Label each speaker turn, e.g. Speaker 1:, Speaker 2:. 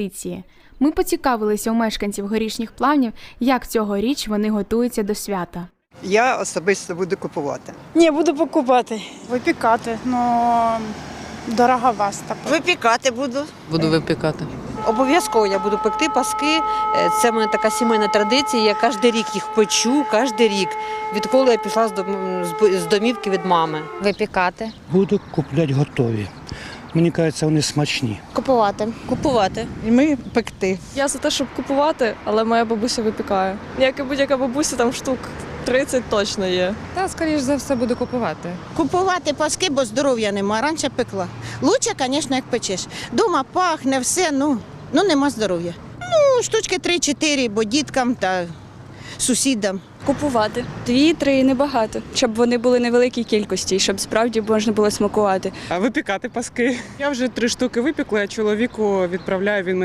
Speaker 1: традиції. Ми поцікавилися у мешканців горішніх плавнів, як цьогоріч вони готуються до свята.
Speaker 2: Я особисто буду купувати.
Speaker 3: Ні, буду покупати.
Speaker 4: Випікати, ну дороговасто.
Speaker 5: Випікати буду.
Speaker 6: Буду випікати.
Speaker 5: Обов'язково я буду пекти паски. Е, Це в мене така сімейна традиція. Я кожен рік їх печу, кожен рік. Відколи я пішла з домівки від мами.
Speaker 7: Випікати.
Speaker 8: Буду купляти готові. Мені кажеться, вони смачні.
Speaker 7: Купувати.
Speaker 5: Купувати.
Speaker 3: І ми пекти.
Speaker 9: Я за те, щоб купувати, але моя бабуся випікає. Як і будь-яка бабуся, там штук 30 точно є.
Speaker 6: Та, скоріш за все, буду купувати.
Speaker 10: Купувати паски, бо здоров'я нема. Раніше пекла. Лучше, звісно, як печеш. Дома пахне все, ну, ну нема здоров'я. Ну, штучки 3-4, бо діткам та сусідам.
Speaker 11: Купувати дві-три небагато, щоб вони були невеликій кількості, щоб справді можна було смакувати.
Speaker 12: А випікати паски. Я вже три штуки випікла, Я чоловіку відправляю він